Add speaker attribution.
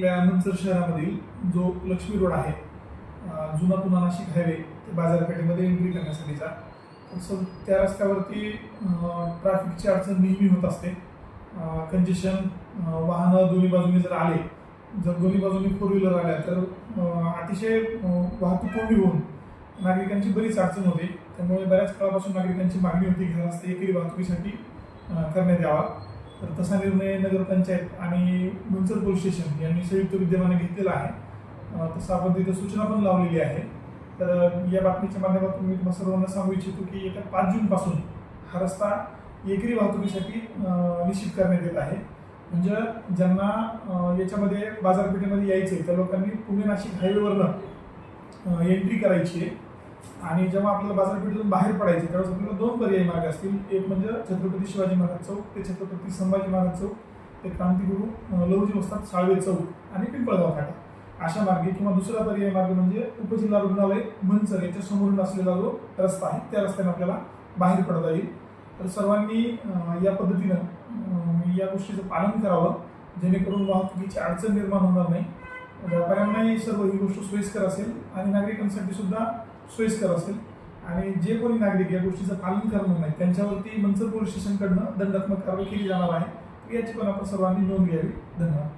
Speaker 1: आपल्या नंतर शहरामधील जो लक्ष्मी रोड आहे जुना पुन्हा नाशिक हायवे ते बाजारपेठेमध्ये एंट्री करण्यासाठीचा. तसं त्या रस्त्यावरती ट्रॅफिकची अडचण नेहमी होत असते. कंजेशन वाहनं दोन्ही बाजूने जर आले जर दोन्ही बाजूने फोर व्हीलर आल्या तर अतिशय वाहतूक कोंडी होऊन नागरिकांची बरीच अडचण होते. त्यामुळे बऱ्याच काळापासून नागरिकांची मागणी होती घरास्ते हा एकरी वाहतुकीसाठी करण्यात यावा. तर तसा निर्णय नगरपंचायत आणि मंचर पोलीस स्टेशन यांनी संयुक्त विद्यमाने घेतलेला आहे. तसं आपण तिथं सूचना पण लावलेली आहे. तर या बातमीच्या माध्यमातून मी तुम्हाला सर्वांना सांगू इच्छितो की येत्या पाच जूनपासून हा रस्ता एकरी वाहतुकीसाठी निश्चित करण्यात येत आहे. म्हणजे ज्यांना याच्यामध्ये बाजारपेठेमध्ये यायचं आहे त्या लोकांनी पुणे नाशिक हायवेवरनं एंट्री करायची आहे. आणि जेव्हा आपल्याला बाजारपेठेतून बाहेर पडायचे त्यावेळेस आपल्याला दोन पर्यायी मार्ग असतील. एक म्हणजे छत्रपती शिवाजी महाराज चौक ते छत्रपती संभाजी महाराज चौक ते क्रांतिगुरु अं, लहुजी साळवे चौक आणि पिंपळगाव फाटा. अशा मार्गे किंवा दुसरा पर्यायी मार्ग म्हणजे उपजिल्हा रुग्णालय मंचर याच्या समोरून असलेला जो रस्ता आहे त्या रस्त्याने आपल्याला बाहेर पडता येईल. तर सर्वांनी या पद्धतीनं या गोष्टीचं पालन करावं जेणेकरून वाहतुकीची अडचण निर्माण होणार नाही. व्यापाऱ्यांनाही सर्व ही गोष्ट सोयीस्कर असेल आणि नागरिकांसाठी सुद्धा सोयीस्कर असेल. आणि जे कोणी नागरिक या गोष्टीचं पालन करणार नाही त्यांच्यावरती मंचर पोलीस स्टेशनकडनं दंडात्मक कारवाई केली जाणार आहे. याची पण आपण सर्वांनी नोंद घ्यावी. धन्यवाद.